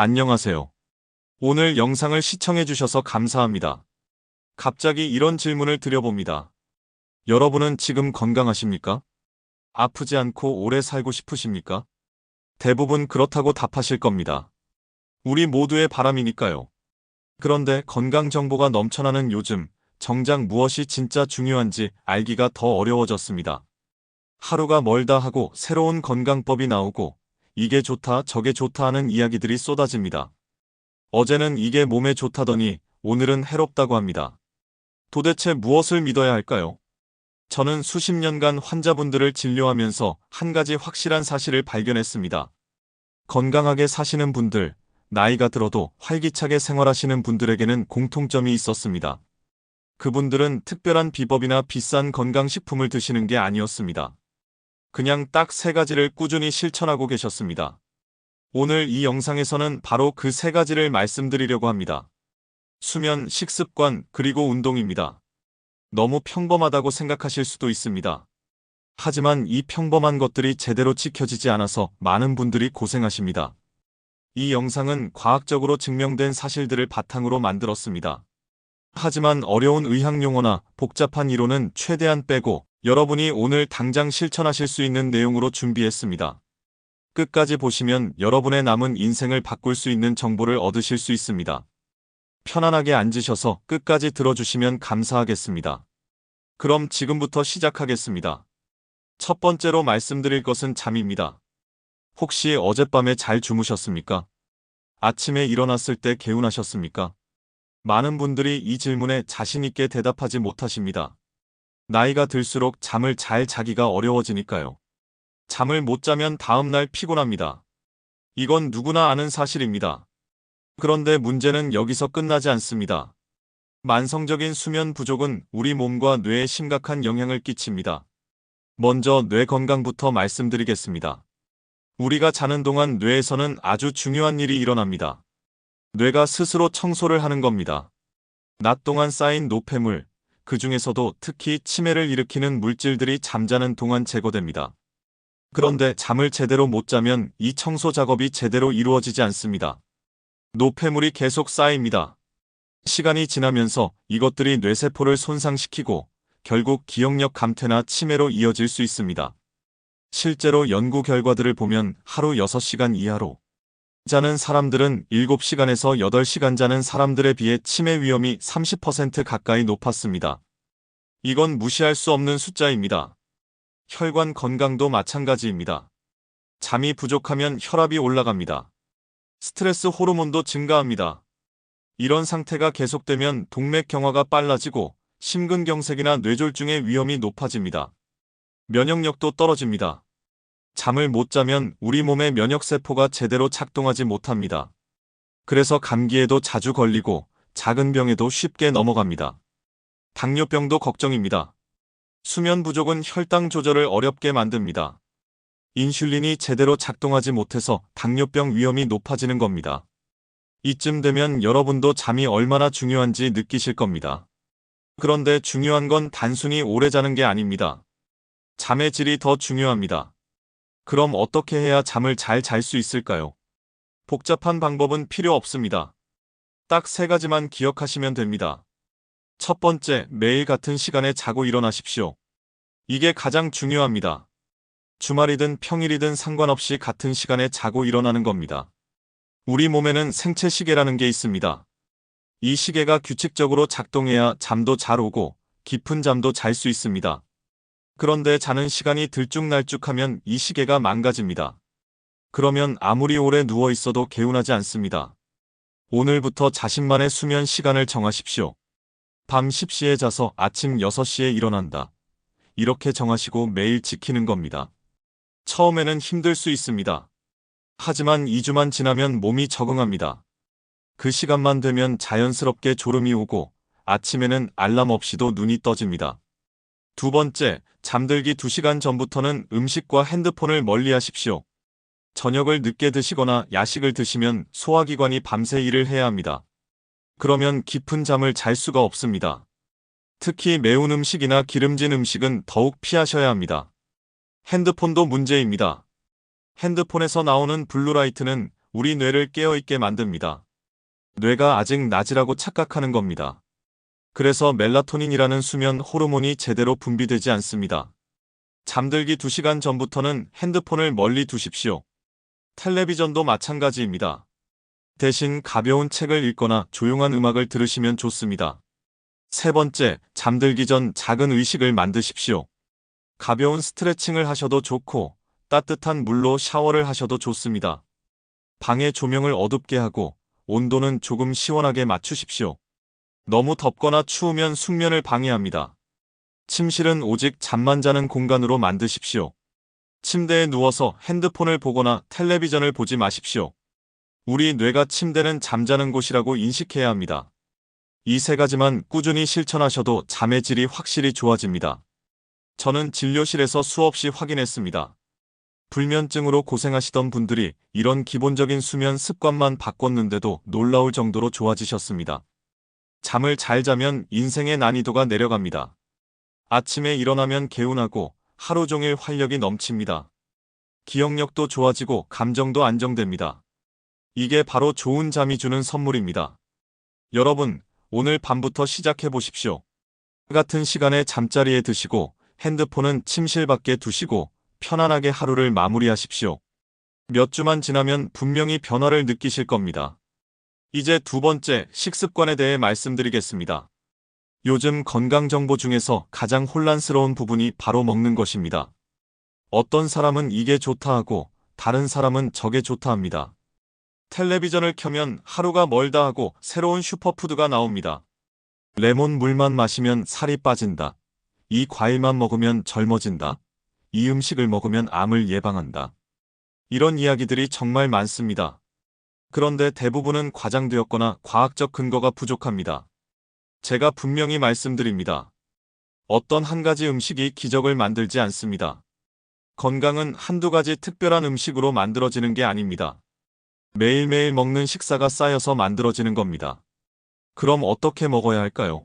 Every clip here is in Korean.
안녕하세요. 오늘 영상을 시청해주셔서 감사합니다. 갑자기 이런 질문을 드려봅니다. 여러분은 지금 건강하십니까? 아프지 않고 오래 살고 싶으십니까? 대부분 그렇다고 답하실 겁니다. 우리 모두의 바람이니까요. 그런데 건강 정보가 넘쳐나는 요즘, 정작 무엇이 진짜 중요한지 알기가 더 어려워졌습니다. 하루가 멀다 하고 새로운 건강법이 나오고 이게 좋다 저게 좋다 하는 이야기들이 쏟아집니다. 어제는 이게 몸에 좋다더니 오늘은 해롭다고 합니다. 도대체 무엇을 믿어야 할까요? 저는 수십 년간 환자분들을 진료하면서 한 가지 확실한 사실을 발견했습니다. 건강하게 사시는 분들, 나이가 들어도 활기차게 생활하시는 분들에게는 공통점이 있었습니다. 그분들은 특별한 비법이나 비싼 건강식품을 드시는 게 아니었습니다. 그냥 딱 세 가지를 꾸준히 실천하고 계셨습니다. 오늘 이 영상에서는 바로 그 세 가지를 말씀드리려고 합니다. 수면, 식습관, 그리고 운동입니다. 너무 평범하다고 생각하실 수도 있습니다. 하지만 이 평범한 것들이 제대로 지켜지지 않아서 많은 분들이 고생하십니다. 이 영상은 과학적으로 증명된 사실들을 바탕으로 만들었습니다. 하지만 어려운 의학 용어나 복잡한 이론은 최대한 빼고 여러분이 오늘 당장 실천하실 수 있는 내용으로 준비했습니다. 끝까지 보시면 여러분의 남은 인생을 바꿀 수 있는 정보를 얻으실 수 있습니다. 편안하게 앉으셔서 끝까지 들어주시면 감사하겠습니다. 그럼 지금부터 시작하겠습니다. 첫 번째로 말씀드릴 것은 잠입니다. 혹시 어젯밤에 잘 주무셨습니까? 아침에 일어났을 때 개운하셨습니까? 많은 분들이 이 질문에 자신있게 대답하지 못하십니다. 나이가 들수록 잠을 잘 자기가 어려워지니까요. 잠을 못 자면 다음날 피곤합니다. 이건 누구나 아는 사실입니다. 그런데 문제는 여기서 끝나지 않습니다. 만성적인 수면 부족은 우리 몸과 뇌에 심각한 영향을 끼칩니다. 먼저 뇌 건강부터 말씀드리겠습니다. 우리가 자는 동안 뇌에서는 아주 중요한 일이 일어납니다. 뇌가 스스로 청소를 하는 겁니다. 낮 동안 쌓인 노폐물, 그 중에서도 특히 치매를 일으키는 물질들이 잠자는 동안 제거됩니다. 그런데 잠을 제대로 못 자면 이 청소 작업이 제대로 이루어지지 않습니다. 노폐물이 계속 쌓입니다. 시간이 지나면서 이것들이 뇌세포를 손상시키고 결국 기억력 감퇴나 치매로 이어질 수 있습니다. 실제로 연구 결과들을 보면 하루 6시간 이하로 자는 사람들은 7시간에서 8시간 자는 사람들에 비해 치매 위험이 30% 가까이 높았습니다. 이건 무시할 수 없는 숫자입니다. 혈관 건강도 마찬가지입니다. 잠이 부족하면 혈압이 올라갑니다. 스트레스 호르몬도 증가합니다. 이런 상태가 계속되면 동맥 경화가 빨라지고 심근경색이나 뇌졸중의 위험이 높아집니다. 면역력도 떨어집니다. 잠을 못 자면 우리 몸의 면역세포가 제대로 작동하지 못합니다. 그래서 감기에도 자주 걸리고 작은 병에도 쉽게 넘어갑니다. 당뇨병도 걱정입니다. 수면 부족은 혈당 조절을 어렵게 만듭니다. 인슐린이 제대로 작동하지 못해서 당뇨병 위험이 높아지는 겁니다. 이쯤 되면 여러분도 잠이 얼마나 중요한지 느끼실 겁니다. 그런데 중요한 건 단순히 오래 자는 게 아닙니다. 잠의 질이 더 중요합니다. 그럼 어떻게 해야 잠을 잘 잘 수 있을까요? 복잡한 방법은 필요 없습니다. 딱 세 가지만 기억하시면 됩니다. 첫 번째, 매일 같은 시간에 자고 일어나십시오. 이게 가장 중요합니다. 주말이든 평일이든 상관없이 같은 시간에 자고 일어나는 겁니다. 우리 몸에는 생체 시계라는 게 있습니다. 이 시계가 규칙적으로 작동해야 잠도 잘 오고 깊은 잠도 잘 수 있습니다. 그런데 자는 시간이 들쭉날쭉하면 이 시계가 망가집니다. 그러면 아무리 오래 누워 있어도 개운하지 않습니다. 오늘부터 자신만의 수면 시간을 정하십시오. 밤 10시에 자서 아침 6시에 일어난다. 이렇게 정하시고 매일 지키는 겁니다. 처음에는 힘들 수 있습니다. 하지만 2주만 지나면 몸이 적응합니다. 그 시간만 되면 자연스럽게 졸음이 오고 아침에는 알람 없이도 눈이 떠집니다. 두 번째, 잠들기 2시간 전부터는 음식과 핸드폰을 멀리 하십시오. 저녁을 늦게 드시거나 야식을 드시면 소화기관이 밤새 일을 해야 합니다. 그러면 깊은 잠을 잘 수가 없습니다. 특히 매운 음식이나 기름진 음식은 더욱 피하셔야 합니다. 핸드폰도 문제입니다. 핸드폰에서 나오는 블루라이트는 우리 뇌를 깨어있게 만듭니다. 뇌가 아직 낮이라고 착각하는 겁니다. 그래서 멜라토닌이라는 수면 호르몬이 제대로 분비되지 않습니다. 잠들기 2시간 전부터는 핸드폰을 멀리 두십시오. 텔레비전도 마찬가지입니다. 대신 가벼운 책을 읽거나 조용한 음악을 들으시면 좋습니다. 세 번째, 잠들기 전 작은 의식을 만드십시오. 가벼운 스트레칭을 하셔도 좋고 따뜻한 물로 샤워를 하셔도 좋습니다. 방의 조명을 어둡게 하고 온도는 조금 시원하게 맞추십시오. 너무 덥거나 추우면 숙면을 방해합니다. 침실은 오직 잠만 자는 공간으로 만드십시오. 침대에 누워서 핸드폰을 보거나 텔레비전을 보지 마십시오. 우리 뇌가 침대는 잠자는 곳이라고 인식해야 합니다. 이 세 가지만 꾸준히 실천하셔도 잠의 질이 확실히 좋아집니다. 저는 진료실에서 수없이 확인했습니다. 불면증으로 고생하시던 분들이 이런 기본적인 수면 습관만 바꿨는데도 놀라울 정도로 좋아지셨습니다. 잠을 잘 자면 인생의 난이도가 내려갑니다. 아침에 일어나면 개운하고 하루 종일 활력이 넘칩니다. 기억력도 좋아지고 감정도 안정됩니다. 이게 바로 좋은 잠이 주는 선물입니다. 여러분, 오늘 밤부터 시작해 보십시오. 같은 시간에 잠자리에 드시고 핸드폰은 침실 밖에 두시고 편안하게 하루를 마무리하십시오. 몇 주만 지나면 분명히 변화를 느끼실 겁니다. 이제 두 번째 식습관에 대해 말씀드리겠습니다. 요즘 건강 정보 중에서 가장 혼란스러운 부분이 바로 먹는 것입니다. 어떤 사람은 이게 좋다 하고 다른 사람은 저게 좋다 합니다. 텔레비전을 켜면 하루가 멀다 하고 새로운 슈퍼푸드가 나옵니다. 레몬 물만 마시면 살이 빠진다. 이 과일만 먹으면 젊어진다. 이 음식을 먹으면 암을 예방한다. 이런 이야기들이 정말 많습니다. 그런데 대부분은 과장되었거나 과학적 근거가 부족합니다. 제가 분명히 말씀드립니다. 어떤 한 가지 음식이 기적을 만들지 않습니다. 건강은 한두 가지 특별한 음식으로 만들어지는 게 아닙니다. 매일매일 먹는 식사가 쌓여서 만들어지는 겁니다. 그럼 어떻게 먹어야 할까요?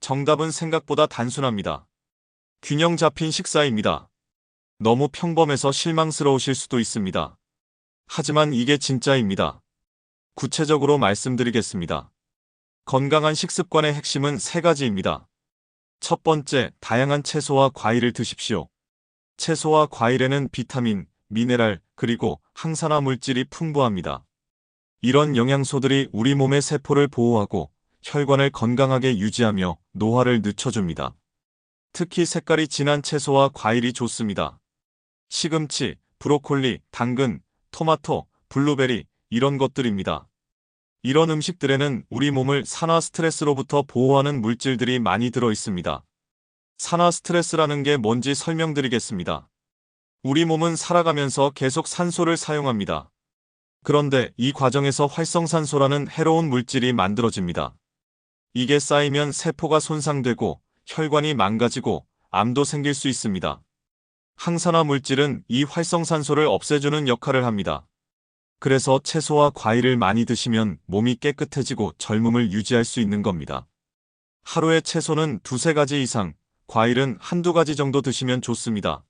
정답은 생각보다 단순합니다. 균형 잡힌 식사입니다. 너무 평범해서 실망스러우실 수도 있습니다. 하지만 이게 진짜입니다. 구체적으로 말씀드리겠습니다. 건강한 식습관의 핵심은 세 가지입니다. 첫 번째, 다양한 채소와 과일을 드십시오. 채소와 과일에는 비타민, 미네랄, 그리고 항산화 물질이 풍부합니다. 이런 영양소들이 우리 몸의 세포를 보호하고 혈관을 건강하게 유지하며 노화를 늦춰줍니다. 특히 색깔이 진한 채소와 과일이 좋습니다. 시금치, 브로콜리, 당근, 토마토, 블루베리, 이런 것들입니다. 이런 음식들에는 우리 몸을 산화 스트레스로부터 보호하는 물질들이 많이 들어 있습니다. 산화 스트레스라는 게 뭔지 설명드리겠습니다. 우리 몸은 살아가면서 계속 산소를 사용합니다. 그런데 이 과정에서 활성산소라는 해로운 물질이 만들어집니다. 이게 쌓이면 세포가 손상되고 혈관이 망가지고 암도 생길 수 있습니다. 항산화 물질은 이 활성산소를 없애주는 역할을 합니다. 그래서 채소와 과일을 많이 드시면 몸이 깨끗해지고 젊음을 유지할 수 있는 겁니다. 하루에 채소는 두세 가지 이상, 과일은 한두 가지 정도 드시면 좋습니다.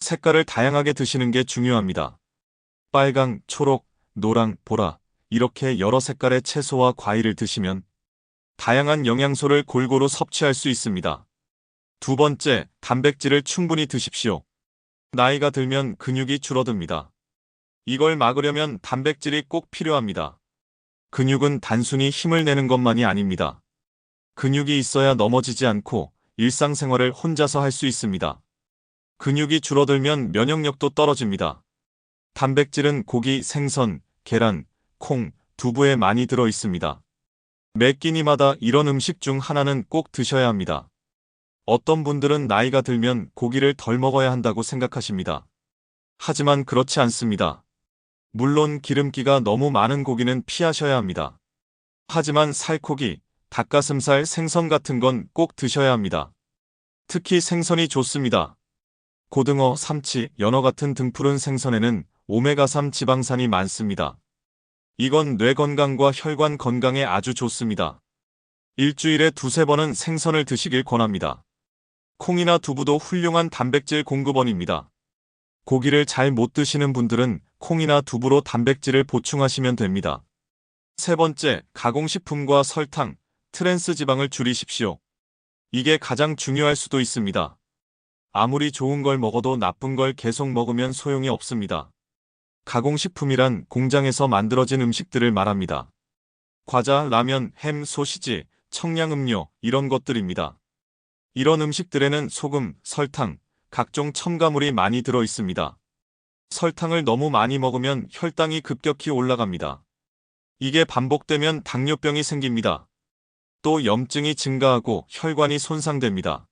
색깔을 다양하게 드시는 게 중요합니다. 빨강, 초록, 노랑, 보라, 이렇게 여러 색깔의 채소와 과일을 드시면 다양한 영양소를 골고루 섭취할 수 있습니다. 두 번째, 단백질을 충분히 드십시오. 나이가 들면 근육이 줄어듭니다. 이걸 막으려면 단백질이 꼭 필요합니다. 근육은 단순히 힘을 내는 것만이 아닙니다. 근육이 있어야 넘어지지 않고 일상생활을 혼자서 할 수 있습니다. 근육이 줄어들면 면역력도 떨어집니다. 단백질은 고기, 생선, 계란, 콩, 두부에 많이 들어 있습니다. 매 끼니마다 이런 음식 중 하나는 꼭 드셔야 합니다. 어떤 분들은 나이가 들면 고기를 덜 먹어야 한다고 생각하십니다. 하지만 그렇지 않습니다. 물론 기름기가 너무 많은 고기는 피하셔야 합니다. 하지만 살코기, 닭가슴살, 생선 같은 건 꼭 드셔야 합니다. 특히 생선이 좋습니다. 고등어, 삼치, 연어 같은 등푸른 생선에는 오메가3 지방산이 많습니다. 이건 뇌 건강과 혈관 건강에 아주 좋습니다. 일주일에 두세 번은 생선을 드시길 권합니다. 콩이나 두부도 훌륭한 단백질 공급원입니다. 고기를 잘 못 드시는 분들은 콩이나 두부로 단백질을 보충하시면 됩니다. 세 번째, 가공식품과 설탕, 트랜스 지방을 줄이십시오. 이게 가장 중요할 수도 있습니다. 아무리 좋은 걸 먹어도 나쁜 걸 계속 먹으면 소용이 없습니다. 가공식품이란 공장에서 만들어진 음식들을 말합니다. 과자, 라면, 햄, 소시지, 청량음료, 이런 것들입니다. 이런 음식들에는 소금, 설탕, 각종 첨가물이 많이 들어 있습니다. 설탕을 너무 많이 먹으면 혈당이 급격히 올라갑니다. 이게 반복되면 당뇨병이 생깁니다. 또 염증이 증가하고 혈관이 손상됩니다.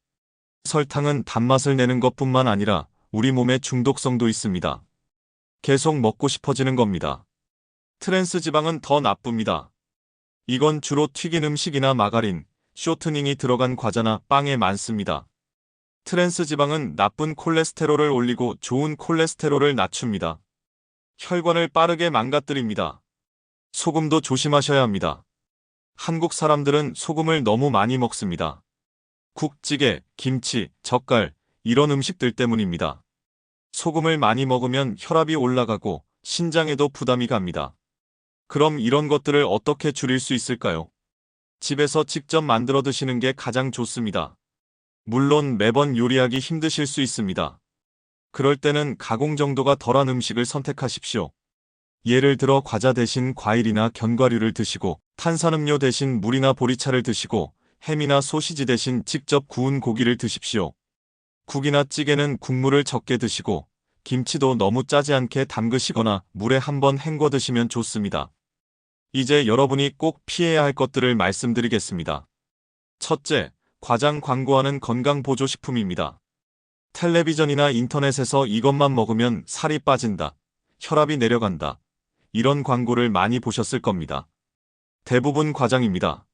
설탕은 단맛을 내는 것뿐만 아니라 우리 몸에 중독성도 있습니다. 계속 먹고 싶어지는 겁니다. 트랜스 지방은 더 나쁩니다. 이건 주로 튀긴 음식이나 마가린, 쇼트닝이 들어간 과자나 빵에 많습니다. 트랜스 지방은 나쁜 콜레스테롤을 올리고 좋은 콜레스테롤을 낮춥니다. 혈관을 빠르게 망가뜨립니다. 소금도 조심하셔야 합니다. 한국 사람들은 소금을 너무 많이 먹습니다. 국찌개, 김치, 젓갈, 이런 음식들 때문입니다. 소금을 많이 먹으면 혈압이 올라가고 신장에도 부담이 갑니다. 그럼 이런 것들을 어떻게 줄일 수 있을까요? 집에서 직접 만들어 드시는 게 가장 좋습니다. 물론 매번 요리하기 힘드실 수 있습니다. 그럴 때는 가공 정도가 덜한 음식을 선택하십시오. 예를 들어 과자 대신 과일이나 견과류를 드시고 탄산음료 대신 물이나 보리차를 드시고 햄이나 소시지 대신 직접 구운 고기를 드십시오. 국이나 찌개는 국물을 적게 드시고 김치도 너무 짜지 않게 담그시거나 물에 한번 헹궈 드시면 좋습니다. 이제 여러분이 꼭 피해야 할 것들을 말씀드리겠습니다. 첫째, 과장 광고하는 건강보조식품입니다. 텔레비전이나 인터넷에서 이것만 먹으면 살이 빠진다, 혈압이 내려간다, 이런 광고를 많이 보셨을 겁니다. 대부분 과장입니다.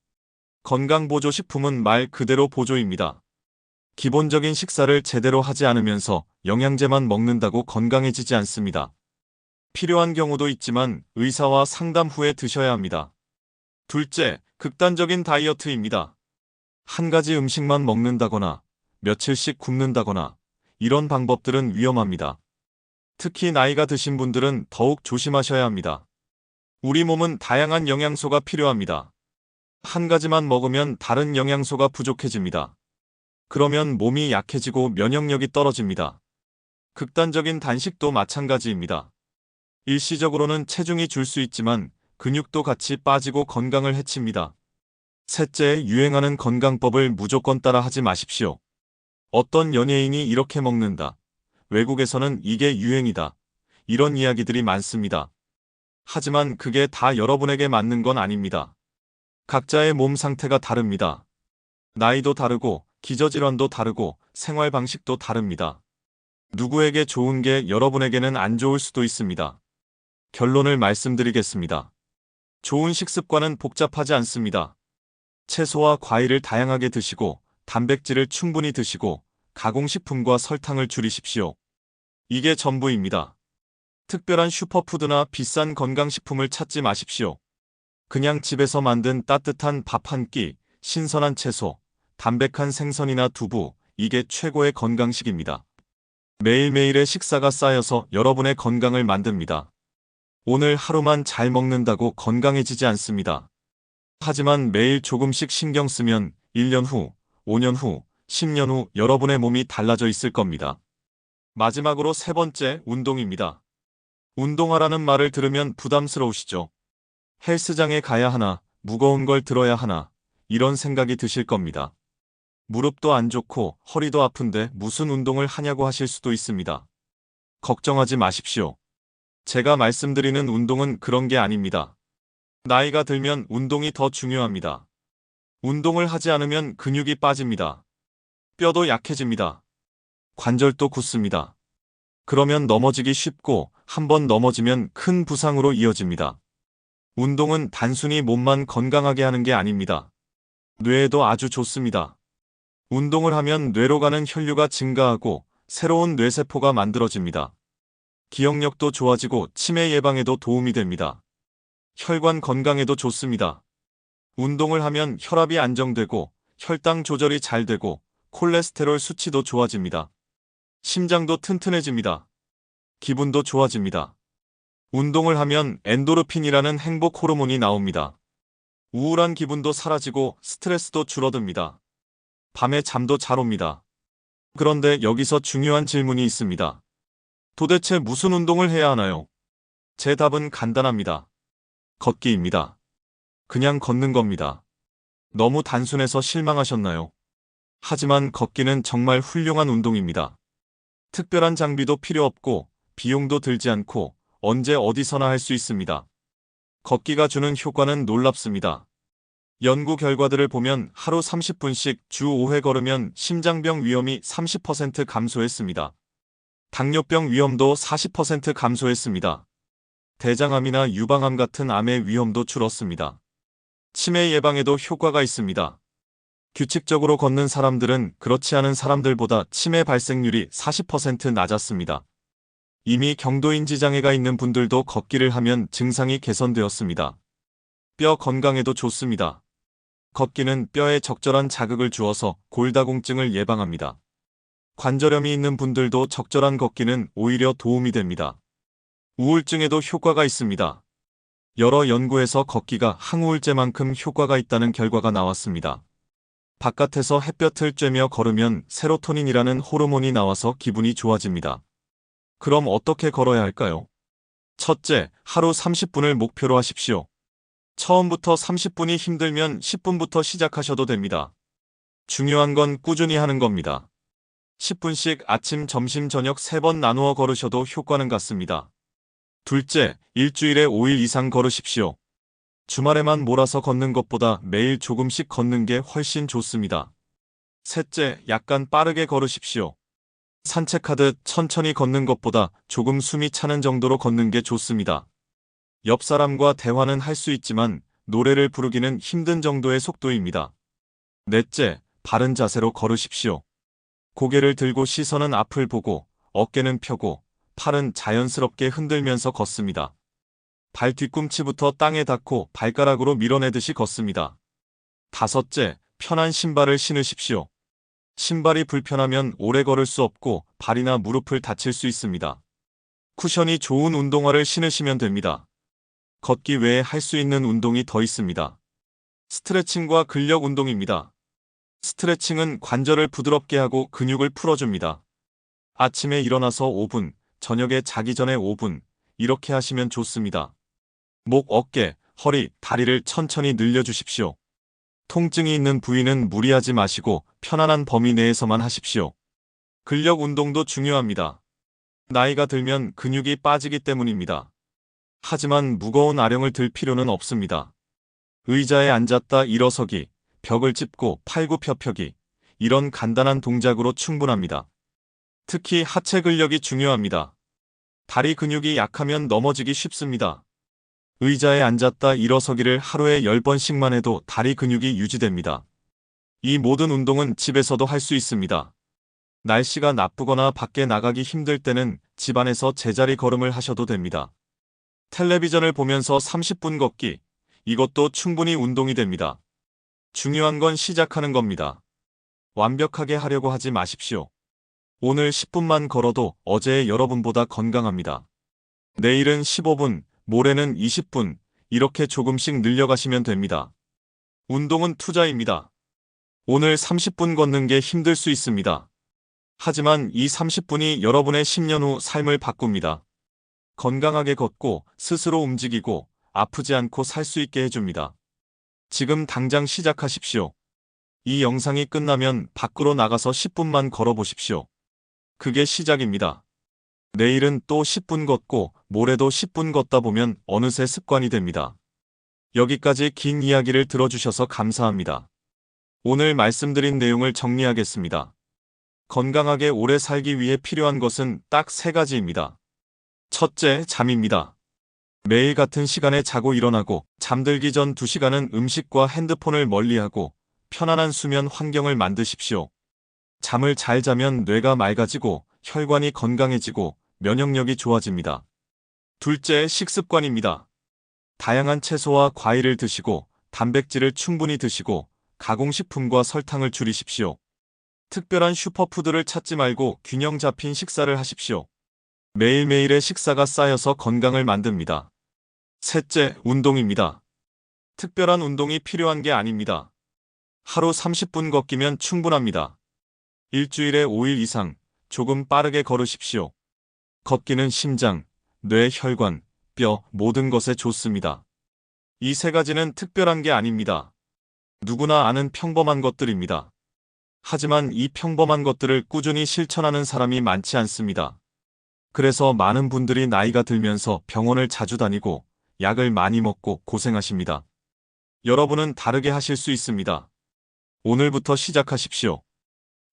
건강보조식품은 말 그대로 보조입니다. 기본적인 식사를 제대로 하지 않으면서 영양제만 먹는다고 건강해지지 않습니다. 필요한 경우도 있지만 의사와 상담 후에 드셔야 합니다. 둘째, 극단적인 다이어트입니다. 한 가지 음식만 먹는다거나 며칠씩 굶는다거나 이런 방법들은 위험합니다. 특히 나이가 드신 분들은 더욱 조심하셔야 합니다. 우리 몸은 다양한 영양소가 필요합니다. 한 가지만 먹으면 다른 영양소가 부족해집니다. 그러면 몸이 약해지고 면역력이 떨어집니다. 극단적인 단식도 마찬가지입니다. 일시적으로는 체중이 줄 수 있지만 근육도 같이 빠지고 건강을 해칩니다. 셋째, 유행하는 건강법을 무조건 따라 하지 마십시오. 어떤 연예인이 이렇게 먹는다. 외국에서는 이게 유행이다. 이런 이야기들이 많습니다. 하지만 그게 다 여러분에게 맞는 건 아닙니다. 각자의 몸 상태가 다릅니다. 나이도 다르고 기저질환도 다르고 생활 방식도 다릅니다. 누구에게 좋은 게 여러분에게는 안 좋을 수도 있습니다. 결론을 말씀드리겠습니다. 좋은 식습관은 복잡하지 않습니다. 채소와 과일을 다양하게 드시고 단백질을 충분히 드시고 가공식품과 설탕을 줄이십시오. 이게 전부입니다. 특별한 슈퍼푸드나 비싼 건강식품을 찾지 마십시오. 그냥 집에서 만든 따뜻한 밥 한 끼, 신선한 채소, 담백한 생선이나 두부, 이게 최고의 건강식입니다. 매일매일의 식사가 쌓여서 여러분의 건강을 만듭니다. 오늘 하루만 잘 먹는다고 건강해지지 않습니다. 하지만 매일 조금씩 신경 쓰면 1년 후, 5년 후, 10년 후 여러분의 몸이 달라져 있을 겁니다. 마지막으로 세 번째, 운동입니다. 운동하라는 말을 들으면 부담스러우시죠? 헬스장에 가야 하나, 무거운 걸 들어야 하나, 이런 생각이 드실 겁니다. 무릎도 안 좋고 허리도 아픈데 무슨 운동을 하냐고 하실 수도 있습니다. 걱정하지 마십시오. 제가 말씀드리는 운동은 그런 게 아닙니다. 나이가 들면 운동이 더 중요합니다. 운동을 하지 않으면 근육이 빠집니다. 뼈도 약해집니다. 관절도 굳습니다. 그러면 넘어지기 쉽고 한 번 넘어지면 큰 부상으로 이어집니다. 운동은 단순히 몸만 건강하게 하는 게 아닙니다. 뇌에도 아주 좋습니다. 운동을 하면 뇌로 가는 혈류가 증가하고 새로운 뇌세포가 만들어집니다. 기억력도 좋아지고 치매 예방에도 도움이 됩니다. 혈관 건강에도 좋습니다. 운동을 하면 혈압이 안정되고 혈당 조절이 잘 되고 콜레스테롤 수치도 좋아집니다. 심장도 튼튼해집니다. 기분도 좋아집니다. 운동을 하면 엔도르핀이라는 행복 호르몬이 나옵니다. 우울한 기분도 사라지고 스트레스도 줄어듭니다. 밤에 잠도 잘 옵니다. 그런데 여기서 중요한 질문이 있습니다. 도대체 무슨 운동을 해야 하나요? 제 답은 간단합니다. 걷기입니다. 그냥 걷는 겁니다. 너무 단순해서 실망하셨나요? 하지만 걷기는 정말 훌륭한 운동입니다. 특별한 장비도 필요 없고 비용도 들지 않고 언제 어디서나 할 수 있습니다. 걷기가 주는 효과는 놀랍습니다. 연구 결과들을 보면 하루 30분씩 주 5회 걸으면 심장병 위험이 30% 감소했습니다. 당뇨병 위험도 40% 감소했습니다. 대장암이나 유방암 같은 암의 위험도 줄었습니다. 치매 예방에도 효과가 있습니다. 규칙적으로 걷는 사람들은 그렇지 않은 사람들보다 치매 발생률이 40% 낮았습니다. 이미 경도인지 장애가 있는 분들도 걷기를 하면 증상이 개선되었습니다. 뼈 건강에도 좋습니다. 걷기는 뼈에 적절한 자극을 주어서 골다공증을 예방합니다. 관절염이 있는 분들도 적절한 걷기는 오히려 도움이 됩니다. 우울증에도 효과가 있습니다. 여러 연구에서 걷기가 항우울제만큼 효과가 있다는 결과가 나왔습니다. 바깥에서 햇볕을 쬐며 걸으면 세로토닌이라는 호르몬이 나와서 기분이 좋아집니다. 그럼 어떻게 걸어야 할까요? 첫째, 하루 30분을 목표로 하십시오. 처음부터 30분이 힘들면 10분부터 시작하셔도 됩니다. 중요한 건 꾸준히 하는 겁니다. 10분씩 아침, 점심, 저녁 3번 나누어 걸으셔도 효과는 같습니다. 둘째, 일주일에 5일 이상 걸으십시오. 주말에만 몰아서 걷는 것보다 매일 조금씩 걷는 게 훨씬 좋습니다. 셋째, 약간 빠르게 걸으십시오. 산책하듯 천천히 걷는 것보다 조금 숨이 차는 정도로 걷는 게 좋습니다. 옆 사람과 대화는 할 수 있지만 노래를 부르기는 힘든 정도의 속도입니다. 넷째, 바른 자세로 걸으십시오. 고개를 들고 시선은 앞을 보고 어깨는 펴고 팔은 자연스럽게 흔들면서 걷습니다. 발 뒤꿈치부터 땅에 닿고 발가락으로 밀어내듯이 걷습니다. 다섯째, 편한 신발을 신으십시오. 신발이 불편하면 오래 걸을 수 없고 발이나 무릎을 다칠 수 있습니다. 쿠션이 좋은 운동화를 신으시면 됩니다. 걷기 외에 할 수 있는 운동이 더 있습니다. 스트레칭과 근력 운동입니다. 스트레칭은 관절을 부드럽게 하고 근육을 풀어줍니다. 아침에 일어나서 5분, 저녁에 자기 전에 5분, 이렇게 하시면 좋습니다. 목, 어깨, 허리, 다리를 천천히 늘려주십시오. 통증이 있는 부위는 무리하지 마시고 편안한 범위 내에서만 하십시오. 근력 운동도 중요합니다. 나이가 들면 근육이 빠지기 때문입니다. 하지만 무거운 아령을 들 필요는 없습니다. 의자에 앉았다 일어서기, 벽을 짚고 팔굽혀펴기, 이런 간단한 동작으로 충분합니다. 특히 하체 근력이 중요합니다. 다리 근육이 약하면 넘어지기 쉽습니다. 의자에 앉았다 일어서기를 하루에 10번씩만 해도 다리 근육이 유지됩니다. 이 모든 운동은 집에서도 할 수 있습니다. 날씨가 나쁘거나 밖에 나가기 힘들 때는 집안에서 제자리 걸음을 하셔도 됩니다. 텔레비전을 보면서 30분 걷기, 이것도 충분히 운동이 됩니다. 중요한 건 시작하는 겁니다. 완벽하게 하려고 하지 마십시오. 오늘 10분만 걸어도 어제의 여러분보다 건강합니다. 내일은 15분, 모레는 20분, 이렇게 조금씩 늘려가시면 됩니다. 운동은 투자입니다. 오늘 30분 걷는 게 힘들 수 있습니다. 하지만 이 30분이 여러분의 10년 후 삶을 바꿉니다. 건강하게 걷고 스스로 움직이고 아프지 않고 살 수 있게 해줍니다. 지금 당장 시작하십시오. 이 영상이 끝나면 밖으로 나가서 10분만 걸어보십시오. 그게 시작입니다. 내일은 또 10분 걷고 모레도 10분 걷다 보면 어느새 습관이 됩니다. 여기까지 긴 이야기를 들어주셔서 감사합니다. 오늘 말씀드린 내용을 정리하겠습니다. 건강하게 오래 살기 위해 필요한 것은 딱 세 가지입니다. 첫째, 잠입니다. 매일 같은 시간에 자고 일어나고 잠들기 전 2시간은 음식과 핸드폰을 멀리하고 편안한 수면 환경을 만드십시오. 잠을 잘 자면 뇌가 맑아지고 혈관이 건강해지고 면역력이 좋아집니다. 둘째, 식습관입니다. 다양한 채소와 과일을 드시고 단백질을 충분히 드시고 가공식품과 설탕을 줄이십시오. 특별한 슈퍼푸드를 찾지 말고 균형 잡힌 식사를 하십시오. 매일매일의 식사가 쌓여서 건강을 만듭니다. 셋째, 운동입니다. 특별한 운동이 필요한 게 아닙니다. 하루 30분 걷기면 충분합니다. 일주일에 5일 이상 조금 빠르게 걸으십시오. 걷기는 심장, 뇌, 혈관, 뼈, 모든 것에 좋습니다. 이 세 가지는 특별한 게 아닙니다. 누구나 아는 평범한 것들입니다. 하지만 이 평범한 것들을 꾸준히 실천하는 사람이 많지 않습니다. 그래서 많은 분들이 나이가 들면서 병원을 자주 다니고 약을 많이 먹고 고생하십니다. 여러분은 다르게 하실 수 있습니다. 오늘부터 시작하십시오.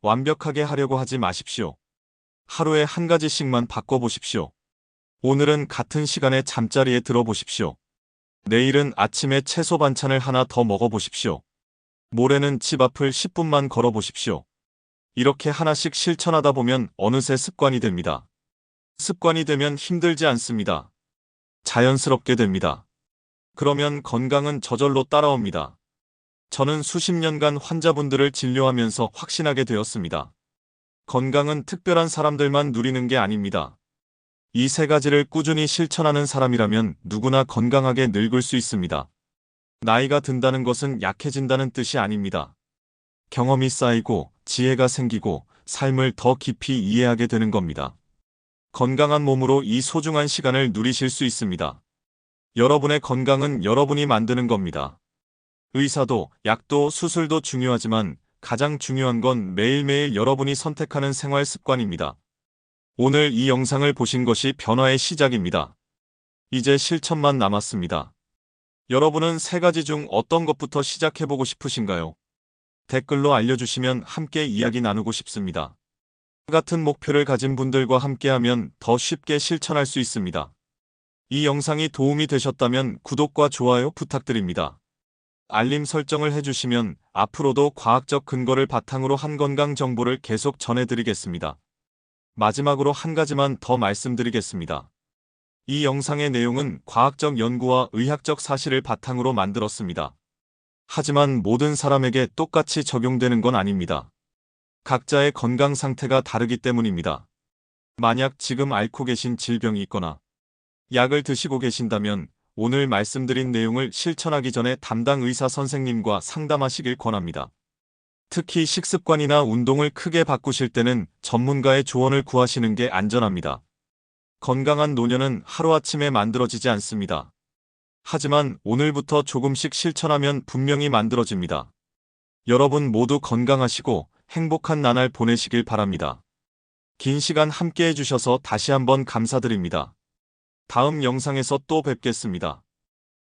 완벽하게 하려고 하지 마십시오. 하루에 한 가지씩만 바꿔보십시오. 오늘은 같은 시간에 잠자리에 들어보십시오. 내일은 아침에 채소 반찬을 하나 더 먹어보십시오. 모레는 집 앞을 10분만 걸어보십시오. 이렇게 하나씩 실천하다 보면 어느새 습관이 됩니다. 습관이 되면 힘들지 않습니다. 자연스럽게 됩니다. 그러면 건강은 저절로 따라옵니다. 저는 수십 년간 환자분들을 진료하면서 확신하게 되었습니다. 건강은 특별한 사람들만 누리는 게 아닙니다. 이 세 가지를 꾸준히 실천하는 사람이라면 누구나 건강하게 늙을 수 있습니다. 나이가 든다는 것은 약해진다는 뜻이 아닙니다. 경험이 쌓이고 지혜가 생기고 삶을 더 깊이 이해하게 되는 겁니다. 건강한 몸으로 이 소중한 시간을 누리실 수 있습니다. 여러분의 건강은 여러분이 만드는 겁니다. 의사도, 약도, 수술도 중요하지만 가장 중요한 건 매일매일 여러분이 선택하는 생활 습관입니다. 오늘 이 영상을 보신 것이 변화의 시작입니다. 이제 실천만 남았습니다. 여러분은 세 가지 중 어떤 것부터 시작해보고 싶으신가요? 댓글로 알려주시면 함께 이야기 나누고 싶습니다. 같은 목표를 가진 분들과 함께하면 더 쉽게 실천할 수 있습니다. 이 영상이 도움이 되셨다면 구독과 좋아요 부탁드립니다. 알림 설정을 해주시면 앞으로도 과학적 근거를 바탕으로 한 건강 정보를 계속 전해드리겠습니다. 마지막으로 한 가지만 더 말씀드리겠습니다. 이 영상의 내용은 과학적 연구와 의학적 사실을 바탕으로 만들었습니다. 하지만 모든 사람에게 똑같이 적용되는 건 아닙니다. 각자의 건강 상태가 다르기 때문입니다. 만약 지금 앓고 계신 질병이 있거나 약을 드시고 계신다면 오늘 말씀드린 내용을 실천하기 전에 담당 의사 선생님과 상담하시길 권합니다. 특히 식습관이나 운동을 크게 바꾸실 때는 전문가의 조언을 구하시는 게 안전합니다. 건강한 노년은 하루아침에 만들어지지 않습니다. 하지만 오늘부터 조금씩 실천하면 분명히 만들어집니다. 여러분 모두 건강하시고 행복한 나날 보내시길 바랍니다. 긴 시간 함께 해주셔서 다시 한번 감사드립니다. 다음 영상에서 또 뵙겠습니다.